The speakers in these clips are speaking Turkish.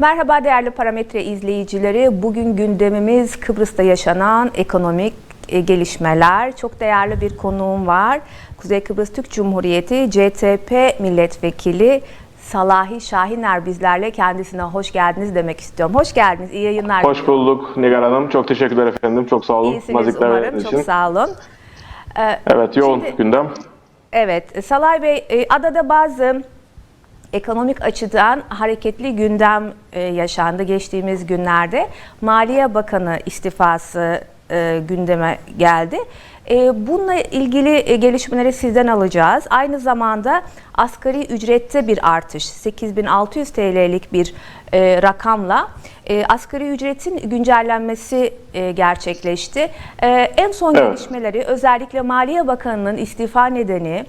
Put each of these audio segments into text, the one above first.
Merhaba değerli parametre izleyicileri. Bugün gündemimiz Kıbrıs'ta yaşanan ekonomik e, gelişmeler. Çok değerli bir konuğum var. Kuzey Kıbrıs Türk Cumhuriyeti CTP Milletvekili Salahi Şahiner bizlerle kendisine hoş geldiniz demek istiyorum. Hoş geldiniz. İyi yayınlar. Hoş bulduk Nigar Hanım. Çok teşekkürler efendim. Çok sağ olun. İyisiniz Nazikler umarım. verdiğiniz Çok için. sağ olun. Ee, Evet yoğun Şimdi- gündem. Evet, Salay Bey, e, adada bazı ekonomik açıdan hareketli gündem e, yaşandı geçtiğimiz günlerde. Maliye Bakanı istifası e, gündeme geldi. E, Bununla ilgili gelişmeleri sizden alacağız. Aynı zamanda asgari ücrette bir artış, 8600 TL'lik bir rakamla asgari ücretin güncellenmesi gerçekleşti. En son Evet. gelişmeleri özellikle Maliye Bakanı'nın istifa nedeni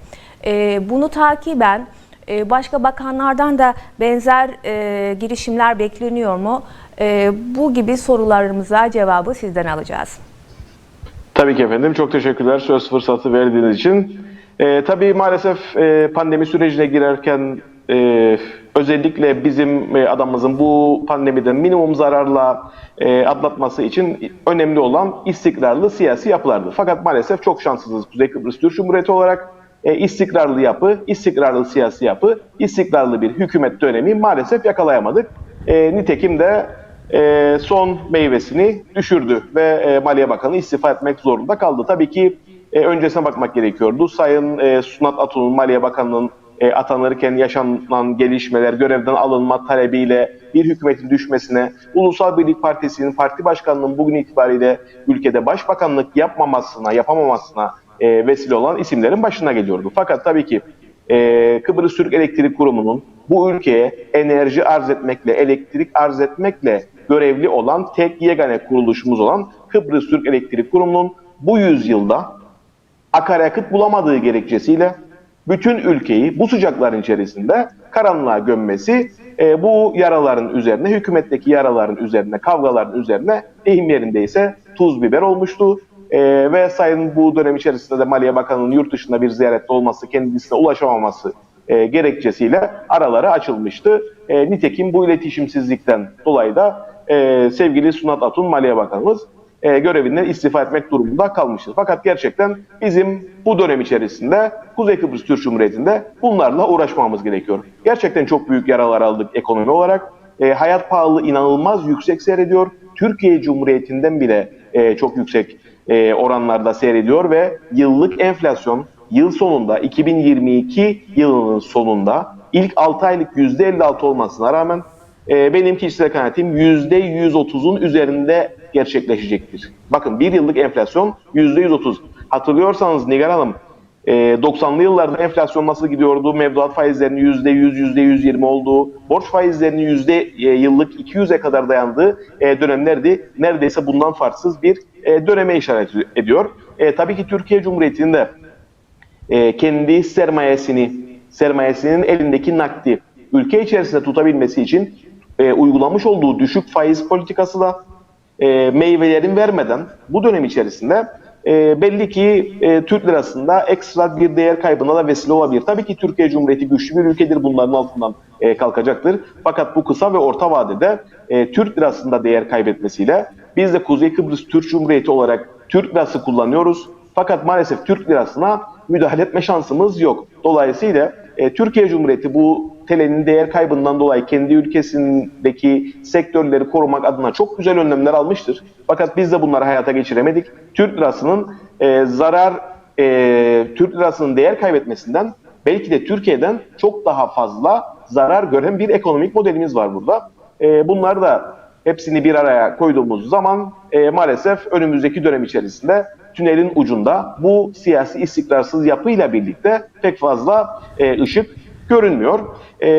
bunu takiben başka bakanlardan da benzer e, girişimler bekleniyor mu? E, bu gibi sorularımıza cevabı sizden alacağız. Tabii ki efendim. Çok teşekkürler söz fırsatı verdiğiniz için. Ee, tabii maalesef e, pandemi sürecine girerken e, özellikle bizim e, adamımızın bu pandemiden minimum zararla e, atlatması için önemli olan istikrarlı siyasi yapılardı. Fakat maalesef çok şanssızız Kuzey Kıbrıs Türk Cumhuriyeti olarak. E, istikrarlı yapı, istikrarlı siyasi yapı, istikrarlı bir hükümet dönemi maalesef yakalayamadık. E, nitekim de e, son meyvesini düşürdü ve e, Maliye Bakanı istifa etmek zorunda kaldı. Tabii ki e, öncesine bakmak gerekiyordu. Sayın e, Sunat Atun'un Maliye Bakanı'nın e, atanırken yaşanan gelişmeler, görevden alınma talebiyle bir hükümetin düşmesine, Ulusal Birlik Partisi'nin parti başkanının bugün itibariyle ülkede başbakanlık yapmamasına, yapamamasına e, vesile olan isimlerin başına geliyordu. Fakat tabii ki e, Kıbrıs Türk Elektrik Kurumu'nun bu ülkeye enerji arz etmekle, elektrik arz etmekle görevli olan tek yegane kuruluşumuz olan Kıbrıs Türk Elektrik Kurumu'nun bu yüzyılda akaryakıt bulamadığı gerekçesiyle bütün ülkeyi bu sıcakların içerisinde karanlığa gömmesi e, bu yaraların üzerine, hükümetteki yaraların üzerine, kavgaların üzerine deyim yerindeyse tuz biber olmuştu. E, ve sayın bu dönem içerisinde de Maliye Bakanı'nın yurt dışında bir ziyarette olması, kendisine ulaşamaması e, gerekçesiyle araları açılmıştı. E, nitekim bu iletişimsizlikten dolayı da e, sevgili Sunat Atun Maliye Bakanımız e, görevinden istifa etmek durumunda kalmıştır. Fakat gerçekten bizim bu dönem içerisinde Kuzey Kıbrıs Türk Cumhuriyeti'nde bunlarla uğraşmamız gerekiyor. Gerçekten çok büyük yaralar aldık ekonomi olarak. E, hayat pahalı inanılmaz yüksek seyrediyor. Türkiye Cumhuriyeti'nden bile e, çok yüksek e, oranlarda seyrediyor ve yıllık enflasyon yıl sonunda 2022 yılının sonunda ilk 6 aylık %56 olmasına rağmen e, benim kişisel kanaatim %130'un üzerinde gerçekleşecektir. Bakın bir yıllık enflasyon %130. Hatırlıyorsanız Nigar Hanım e, 90'lı yıllarda enflasyon nasıl gidiyordu? Mevduat faizlerinin %100, %120 olduğu, borç faizlerinin yüzde e, yıllık 200'e kadar dayandığı e, dönemlerdi. Neredeyse bundan farksız bir e, döneme işaret ediyor. E, tabii ki Türkiye Cumhuriyeti'nin de e, kendi sermayesini, sermayesinin elindeki nakdi ülke içerisinde tutabilmesi için e, uygulamış olduğu düşük faiz politikası da e, meyvelerin vermeden bu dönem içerisinde e, belli ki e, Türk lirasında ekstra bir değer kaybına da vesile olabilir. Tabii ki Türkiye Cumhuriyeti güçlü bir ülkedir. Bunların altından e, kalkacaktır. Fakat bu kısa ve orta vadede e, Türk lirasında değer kaybetmesiyle biz de Kuzey Kıbrıs Türk Cumhuriyeti olarak Türk lirası kullanıyoruz. Fakat maalesef Türk lirasına müdahale etme şansımız yok. Dolayısıyla e, Türkiye Cumhuriyeti bu TL'nin değer kaybından dolayı kendi ülkesindeki sektörleri korumak adına çok güzel önlemler almıştır. Fakat biz de bunları hayata geçiremedik. Türk lirasının e, zarar, e, Türk lirasının değer kaybetmesinden belki de Türkiye'den çok daha fazla zarar gören bir ekonomik modelimiz var burada. E, bunlar da hepsini bir araya koyduğumuz zaman e, maalesef önümüzdeki dönem içerisinde tünelin ucunda bu siyasi istikrarsız yapıyla birlikte pek fazla e, ışık görünmüyor. E,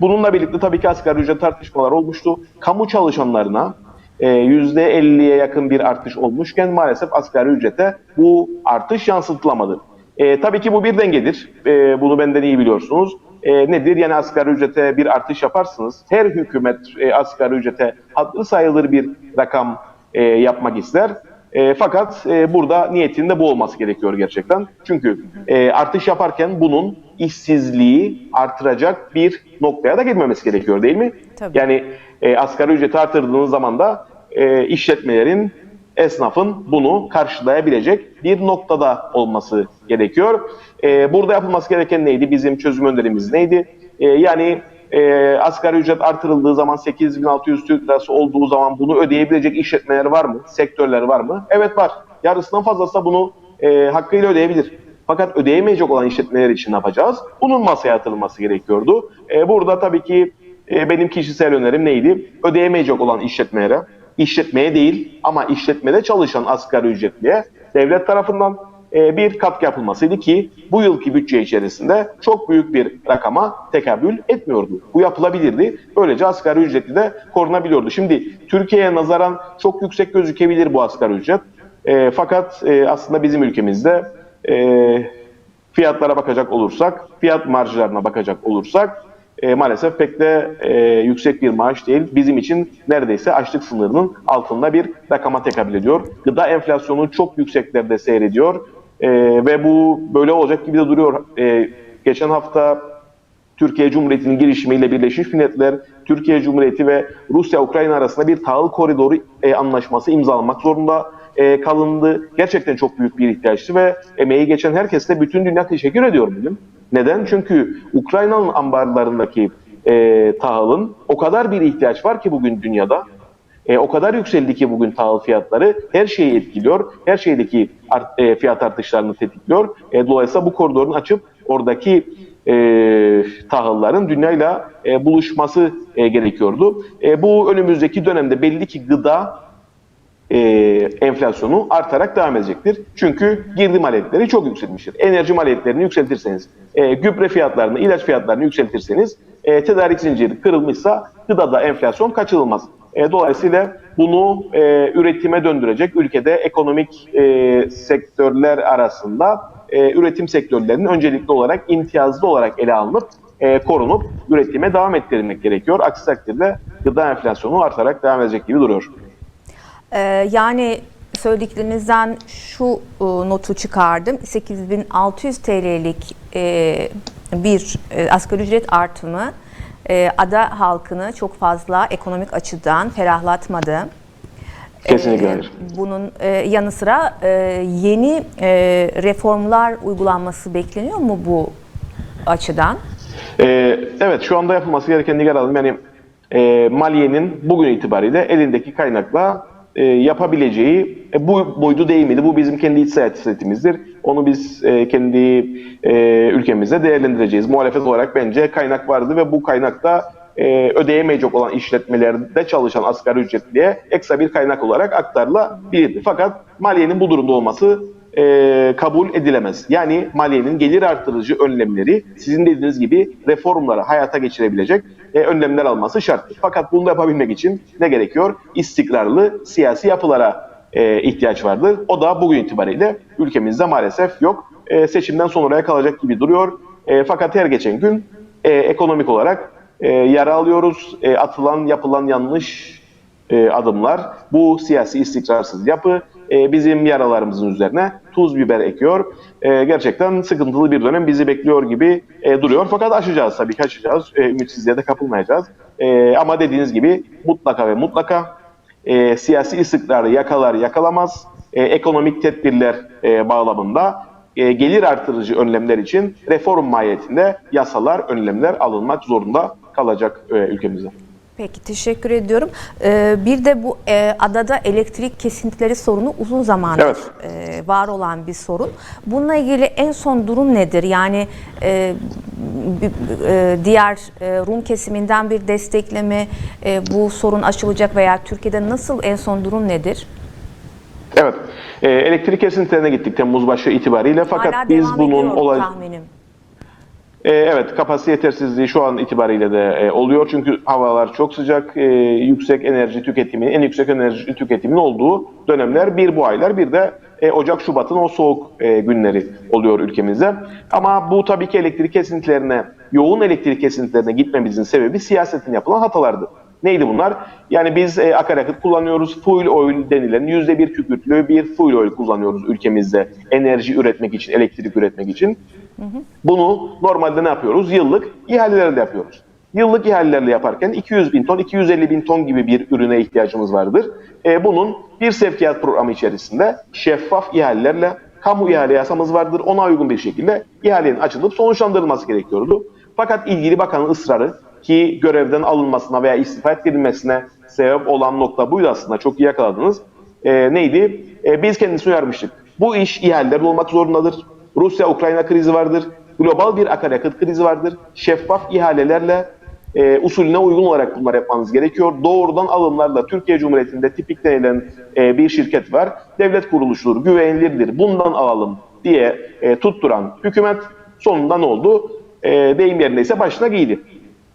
bununla birlikte tabii ki asgari ücret tartışmalar olmuştu. Kamu çalışanlarına e, %50'ye yakın bir artış olmuşken maalesef asgari ücrete bu artış yansıtılamadı. E, tabii ki bu bir dengedir. E, bunu benden iyi biliyorsunuz. E, nedir? Yani asgari ücrete bir artış yaparsınız. Her hükümet e, asgari ücrete hatırı sayılır bir rakam e, yapmak ister. E, fakat e, burada niyetin de bu olması gerekiyor gerçekten. Çünkü e, artış yaparken bunun işsizliği artıracak bir noktaya da gelmemesi gerekiyor değil mi? Tabii. Yani e, asgari ücreti artırdığınız zaman da e, işletmelerin, esnafın bunu karşılayabilecek bir noktada olması gerekiyor. E, burada yapılması gereken neydi? Bizim çözüm önerimiz neydi? E, yani e, asgari ücret artırıldığı zaman 8600 Türk lirası olduğu zaman bunu ödeyebilecek işletmeler var mı? Sektörler var mı? Evet var. Yarısından fazlası da bunu e, hakkıyla ödeyebilir. Fakat ödeyemeyecek olan işletmeler için ne yapacağız? Bunun masaya atılması gerekiyordu. E, burada tabii ki e, benim kişisel önerim neydi? Ödeyemeyecek olan işletmelere, işletmeye değil ama işletmede çalışan asgari ücretliye devlet tarafından e, bir katkı yapılmasıydı ki bu yılki bütçe içerisinde çok büyük bir rakama tekabül etmiyordu. Bu yapılabilirdi. Böylece asgari ücretli de korunabiliyordu. Şimdi Türkiye'ye nazaran çok yüksek gözükebilir bu asgari ücret. E, fakat e, aslında bizim ülkemizde e, fiyatlara bakacak olursak, fiyat marjlarına bakacak olursak e, maalesef pek de e, yüksek bir maaş değil. Bizim için neredeyse açlık sınırının altında bir rakama tekabül ediyor. Gıda enflasyonu çok yükseklerde seyrediyor E, ve bu böyle olacak gibi de duruyor. E, geçen hafta Türkiye Cumhuriyeti'nin girişimiyle Birleşmiş Milletler, Türkiye Cumhuriyeti ve Rusya-Ukrayna arasında bir tahıl koridoru e, anlaşması imzalamak zorunda e, kalındı. Gerçekten çok büyük bir ihtiyaçtı ve emeği geçen herkese bütün dünya teşekkür ediyor bugün. Neden? Çünkü Ukrayna'nın ambarlarındaki e, tahılın o kadar bir ihtiyaç var ki bugün dünyada. E, o kadar yükseldi ki bugün tahıl fiyatları her şeyi etkiliyor. Her şeydeki art, e, fiyat artışlarını tetikliyor. E, dolayısıyla bu koridorun açıp oradaki e, tahılların dünyayla e, buluşması e, gerekiyordu. E, bu önümüzdeki dönemde belli ki gıda e, enflasyonu artarak devam edecektir. Çünkü girdi maliyetleri çok yükselmiştir. Enerji maliyetlerini yükseltirseniz, e, gübre fiyatlarını, ilaç fiyatlarını yükseltirseniz, e, tedarik zinciri kırılmışsa gıdada enflasyon kaçınılmaz. E, dolayısıyla bunu e, üretime döndürecek ülkede ekonomik e, sektörler arasında e, üretim sektörlerinin öncelikli olarak imtiyazlı olarak ele alınıp e, korunup üretime devam ettirilmek gerekiyor. Aksi takdirde gıda enflasyonu artarak devam edecek gibi duruyor. Ee, yani söylediklerinizden şu e, notu çıkardım. 8600 TL'lik e, bir e, asgari ücret artımı ada halkını çok fazla ekonomik açıdan ferahlatmadı. Kesinlikle Ee, hayır. Bunun yanı sıra yeni reformlar uygulanması bekleniyor mu bu açıdan? Ee, evet şu anda yapılması gereken Nigar Hanım yani e, Maliye'nin bugün itibariyle elindeki kaynakla e, yapabileceği e, bu buydu değil miydi? Bu bizim kendi iç siyasetimizdir. Onu biz e, kendi e, ülkemizde değerlendireceğiz. Muhalefet olarak bence kaynak vardı ve bu kaynakta e, ödeyemeyecek olan işletmelerde çalışan asgari ücretliye ekstra bir kaynak olarak aktarılabilirdi. Fakat maliyenin bu durumda olması e, kabul edilemez. Yani maliyenin gelir artırıcı önlemleri sizin dediğiniz gibi reformları hayata geçirebilecek e, önlemler alması şarttır. Fakat bunu da yapabilmek için ne gerekiyor? İstikrarlı siyasi yapılara e, ihtiyaç vardır. O da bugün itibariyle ülkemizde maalesef yok. E, seçimden sonraya kalacak gibi duruyor. E, fakat her geçen gün e, ekonomik olarak e, yara alıyoruz. E, atılan, yapılan yanlış e, adımlar, bu siyasi istikrarsız yapı e, bizim yaralarımızın üzerine tuz biber ekiyor. E, gerçekten sıkıntılı bir dönem bizi bekliyor gibi e, duruyor. Fakat aşacağız tabii ki aşacağız. E, ümitsizliğe de kapılmayacağız. E, ama dediğiniz gibi mutlaka ve mutlaka e, siyasi istikrarı yakalar yakalamaz, e, ekonomik tedbirler e, bağlamında e, gelir artırıcı önlemler için reform mahiyetinde yasalar, önlemler alınmak zorunda kalacak e, ülkemizde. Peki teşekkür ediyorum. Ee, bir de bu e, adada elektrik kesintileri sorunu uzun zamandır Evet. e, var olan bir sorun. Bununla ilgili en son durum nedir? Yani e, e, diğer e, Rum kesiminden bir destekleme e, bu sorun aşılacak veya Türkiye'de nasıl en son durum nedir? Evet. E, elektrik kesintilerine gittik Temmuz başı itibariyle fakat Hala biz bunun olay tahminim. E, evet kapasite yetersizliği şu an itibariyle de e, oluyor çünkü havalar çok sıcak, e, yüksek enerji tüketimi, en yüksek enerji tüketiminin olduğu dönemler bir bu aylar bir de e, Ocak Şubat'ın o soğuk e, günleri oluyor ülkemizde. Ama bu tabii ki elektrik kesintilerine, yoğun elektrik kesintilerine gitmemizin sebebi siyasetin yapılan hatalardı. Neydi bunlar? Yani biz e, akaryakıt kullanıyoruz. Fuel oil denilen %1 kükürtlü bir fuel oil kullanıyoruz ülkemizde. Enerji üretmek için, elektrik üretmek için. Bunu normalde ne yapıyoruz? Yıllık ihalelerle yapıyoruz. Yıllık ihalelerle yaparken 200 bin ton, 250 bin ton gibi bir ürüne ihtiyacımız vardır. E, bunun bir sevkiyat programı içerisinde şeffaf ihalelerle kamu ihale yasamız vardır. Ona uygun bir şekilde ihalenin açılıp sonuçlandırılması gerekiyordu. Fakat ilgili bakanın ısrarı ki görevden alınmasına veya istifa edilmesine sebep olan nokta buydu aslında. Çok iyi yakaladınız. E, neydi? E, biz kendisini uyarmıştık. Bu iş ihalelerle olmak zorundadır. Rusya-Ukrayna krizi vardır. Global bir akaryakıt krizi vardır. Şeffaf ihalelerle e, usulüne uygun olarak bunlar yapmanız gerekiyor. Doğrudan alımlarla Türkiye Cumhuriyeti'nde tipik denilen e, bir şirket var. Devlet kuruluşudur, güvenilirdir, bundan alalım diye e, tutturan hükümet sonunda ne oldu? E, deyim yerine ise başına giydi.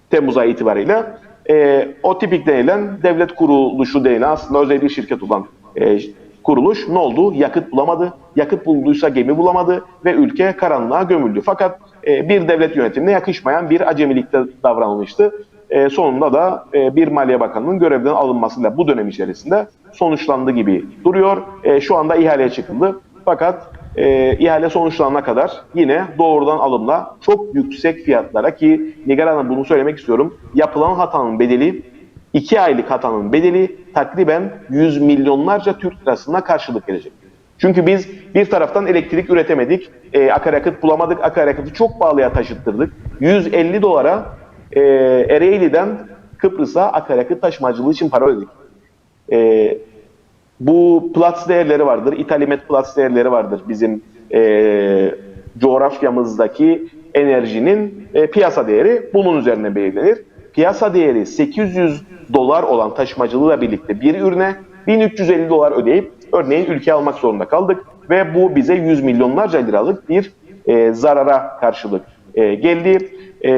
Temmuz ayı itibariyle. E, o tipik denilen devlet kuruluşu denilen aslında özel bir şirket olan e, kuruluş ne oldu? Yakıt bulamadı. Yakıt bulduysa gemi bulamadı ve ülke karanlığa gömüldü. Fakat e, bir devlet yönetimine yakışmayan bir acemilikte davranılmıştı. E, sonunda da e, bir Maliye Bakanı'nın görevden alınmasıyla bu dönem içerisinde sonuçlandı gibi duruyor. E, şu anda ihaleye çıkıldı. Fakat e, ihale sonuçlanana kadar yine doğrudan alımla çok yüksek fiyatlara ki Nigar Hanım bunu söylemek istiyorum. Yapılan hatanın bedeli 2 aylık hatanın bedeli takriben 100 milyonlarca Türk lirasına karşılık gelecek. Çünkü biz bir taraftan elektrik üretemedik, e, akaryakıt bulamadık, akaryakıtı çok pahalıya taşıttırdık. 150 dolara e, Ereğli'den Kıbrıs'a akaryakıt taşımacılığı için para ödedik. E, bu Platts değerleri vardır, İtalimet Platts değerleri vardır bizim e, coğrafyamızdaki enerjinin e, piyasa değeri bunun üzerine belirlenir. Piyasa değeri 800 dolar olan taşımacılığıyla birlikte bir ürüne 1350 dolar ödeyip örneğin ülke almak zorunda kaldık ve bu bize 100 milyonlarca liralık bir e, zarara karşılık e, geldi. E,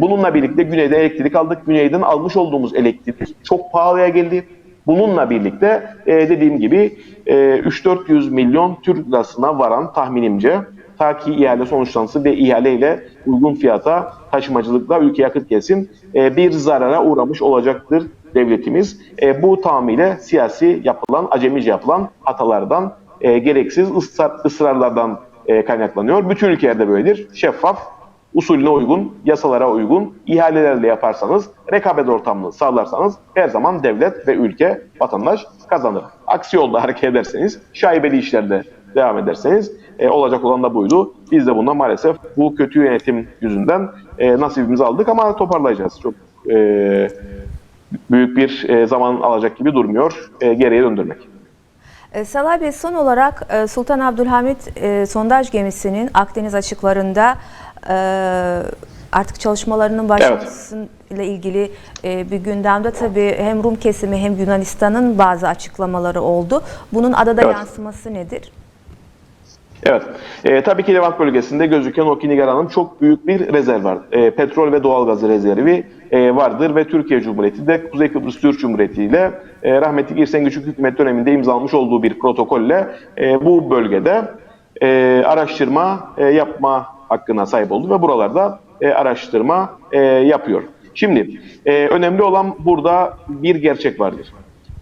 bununla birlikte güneyde elektrik aldık. Güneyden almış olduğumuz elektrik çok pahalıya geldi. Bununla birlikte e, dediğim gibi e, 3-400 milyon Türk lirasına varan tahminimce ta ki ihale sonuçlansın ve ihaleyle uygun fiyata taşımacılıkla ülke yakıt gelsin e, bir zarara uğramış olacaktır devletimiz. E, bu tamamıyla siyasi yapılan, acemice yapılan hatalardan, e, gereksiz ısrar, ısrarlardan e, kaynaklanıyor. Bütün ülkelerde böyledir. Şeffaf, usulüne uygun, yasalara uygun ihalelerle yaparsanız, rekabet ortamını sağlarsanız her zaman devlet ve ülke, vatandaş kazanır. Aksi yolda hareket ederseniz, şaibeli işlerde devam ederseniz e, olacak olan da buydu. Biz de bundan maalesef bu kötü yönetim yüzünden e, nasibimizi aldık ama toparlayacağız. Çok e, büyük bir e, zaman alacak gibi durmuyor. E, geriye döndürmek. E, Salih Bey son olarak e, Sultan Abdülhamit e, sondaj gemisinin Akdeniz açıklarında e, artık çalışmalarının başlamasıyla ilgili e, bir gündemde tabii hem Rum kesimi hem Yunanistan'ın bazı açıklamaları oldu. Bunun adada Evet. yansıması nedir? Evet. E, tabii ki Levant bölgesinde gözüken o Kinigara'nın çok büyük bir rezerv var. E, petrol ve doğalgaz rezervi e, vardır ve Türkiye Cumhuriyeti de Kuzey Kıbrıs Türk Cumhuriyeti ile e, rahmetli İrsen Küçük Hükümet döneminde imzalamış olduğu bir protokolle e, bu bölgede e, araştırma e, yapma hakkına sahip oldu ve buralarda e, araştırma e, yapıyor. Şimdi e, önemli olan burada bir gerçek vardır.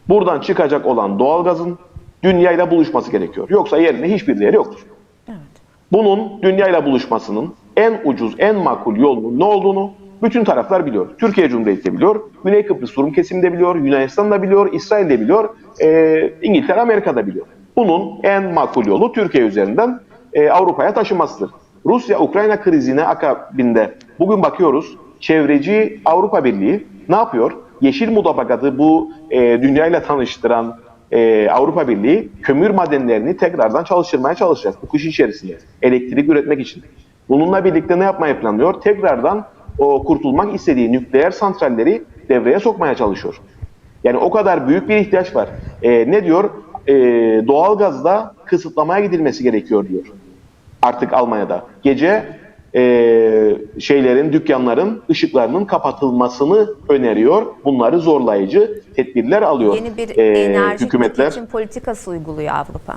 Buradan çıkacak olan doğalgazın dünyayla buluşması gerekiyor. Yoksa yerine hiçbir değeri yoktur. Bunun dünyayla buluşmasının en ucuz, en makul yolunun ne olduğunu bütün taraflar biliyor. Türkiye Cumhuriyeti de biliyor, Güney Kıbrıs Rum kesimi de biliyor, Yunanistan da biliyor, İsrail de biliyor, e, İngiltere, Amerika da biliyor. Bunun en makul yolu Türkiye üzerinden e, Avrupa'ya taşımasıdır. Rusya-Ukrayna krizine akabinde bugün bakıyoruz, çevreci Avrupa Birliği ne yapıyor? Yeşil mutabakatı bu e, dünyayla tanıştıran e, Avrupa Birliği kömür madenlerini tekrardan çalıştırmaya çalışacak bu kış içerisinde. Elektrik üretmek için. Bununla birlikte ne yapmayı planlıyor? Tekrardan o kurtulmak istediği nükleer santralleri devreye sokmaya çalışıyor. Yani o kadar büyük bir ihtiyaç var. E, ne diyor? E, doğalgazda kısıtlamaya gidilmesi gerekiyor diyor. Artık Almanya'da. Gece e, şeylerin, dükkanların ışıklarının kapatılmasını öneriyor. Bunları zorlayıcı tedbirler alıyor. Yeni bir e, enerji hükümetler. tüketim politikası uyguluyor Avrupa.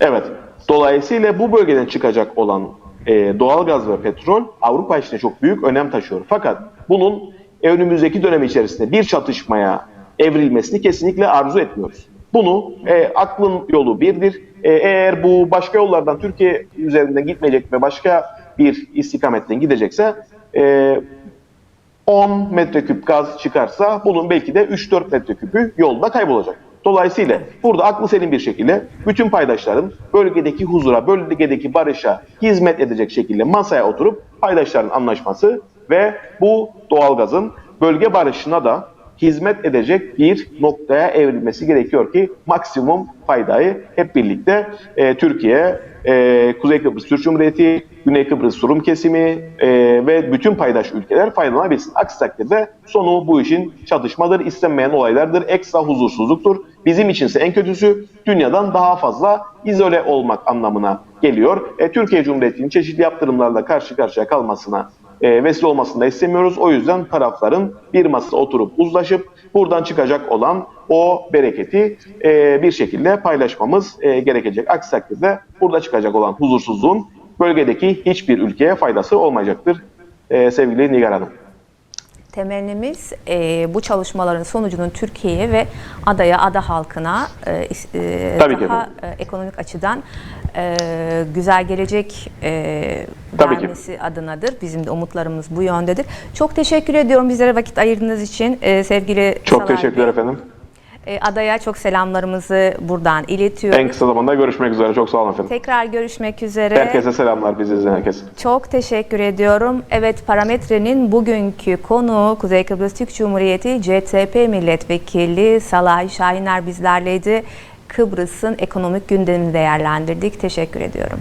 Evet. Dolayısıyla bu bölgeden çıkacak olan e, doğalgaz ve petrol Avrupa için çok büyük önem taşıyor. Fakat bunun önümüzdeki dönem içerisinde bir çatışmaya evrilmesini kesinlikle arzu etmiyoruz. Bunu e, aklın yolu birdir. E, eğer bu başka yollardan Türkiye üzerinden gitmeyecek ve başka bir istikametten gidecekse e, 10 metreküp gaz çıkarsa bunun belki de 3-4 metreküpü yolda kaybolacak. Dolayısıyla burada aklı selim bir şekilde bütün paydaşların bölgedeki huzura, bölgedeki barışa hizmet edecek şekilde masaya oturup paydaşların anlaşması ve bu doğalgazın bölge barışına da hizmet edecek bir noktaya evrilmesi gerekiyor ki maksimum faydayı hep birlikte e, Türkiye, e, Kuzey Kıbrıs Türk Cumhuriyeti, Güney Kıbrıs Rum kesimi e, ve bütün paydaş ülkeler faydalanabilsin. Aksi takdirde sonu bu işin çatışmadır, istenmeyen olaylardır, ekstra huzursuzluktur. Bizim içinse en kötüsü dünyadan daha fazla izole olmak anlamına geliyor. E, Türkiye Cumhuriyeti'nin çeşitli yaptırımlarla karşı karşıya kalmasına e, vesile olmasını da istemiyoruz. O yüzden tarafların bir masada oturup uzlaşıp buradan çıkacak olan o bereketi e, bir şekilde paylaşmamız e, gerekecek. Aksi takdirde burada çıkacak olan huzursuzluğun bölgedeki hiçbir ülkeye faydası olmayacaktır e, sevgili Nigar Hanım. Temennimiz e, bu çalışmaların sonucunun Türkiye'ye ve adaya, ada halkına e, e, Tabii daha e, ekonomik açıdan e, güzel gelecek e, Tabii ki. adınadır. Bizim de umutlarımız bu yöndedir. Çok teşekkür ediyorum bizlere vakit ayırdığınız için e, sevgili Çok Salay teşekkürler Bey. efendim. E, adaya çok selamlarımızı buradan iletiyorum. En kısa zamanda görüşmek üzere. Çok sağ olun efendim. Tekrar görüşmek üzere. Herkese selamlar bizi izleyen herkese. Çok teşekkür ediyorum. Evet parametrenin bugünkü konu Kuzey Kıbrıs Türk Cumhuriyeti CTP Milletvekili Salih Şahiner bizlerleydi. Kıbrıs'ın ekonomik gündemini değerlendirdik. Teşekkür ediyorum.